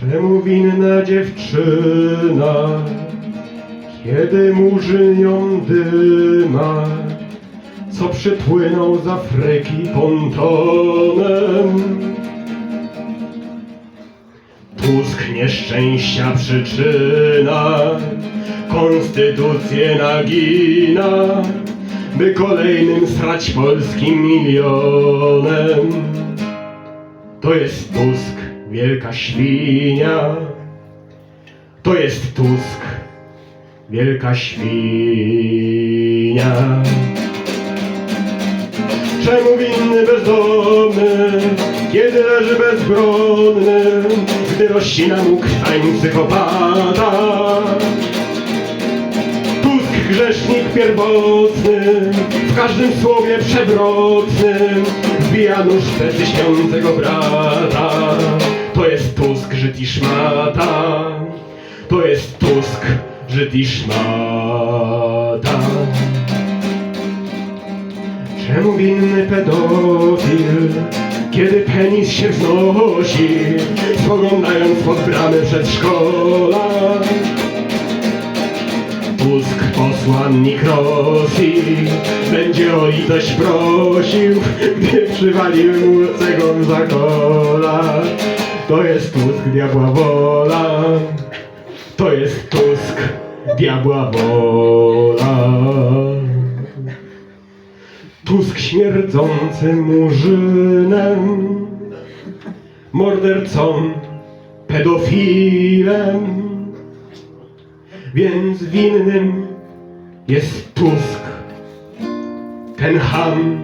Czemu winna dziewczyna, kiedy murzyn ją dyma, co przypłynął z Afryki pontonem? Tusk nieszczęścia przyczyna, konstytucję nagina, by kolejnym strać polskim milionem. To jest Tusk, wielka świnia. To jest Tusk, wielka świnia. Czemu winny bezdomny, kiedy leży bezbronny, gdy rościna mu krwań psychopata? Grzesznik pierwotny, w każdym słowie przewrotnym wbija nóżce ze śpiącego brata. To jest Tusk, Żyd i szmata. To jest Tusk, Żyd i szmata. Czemu winny pedofil, kiedy penis się wznosi, spoglądając pod bramy przedszkola? Posłannik Rosji, będzie o litość prosił, gdy przywaliły mu cegon za kola. To jest Tusk, diabła wola, to jest Tusk, diabła wola. Tusk śmierdzący murzynem, mordercą, pedofilem, więc winnym jest Tusk, ten ham,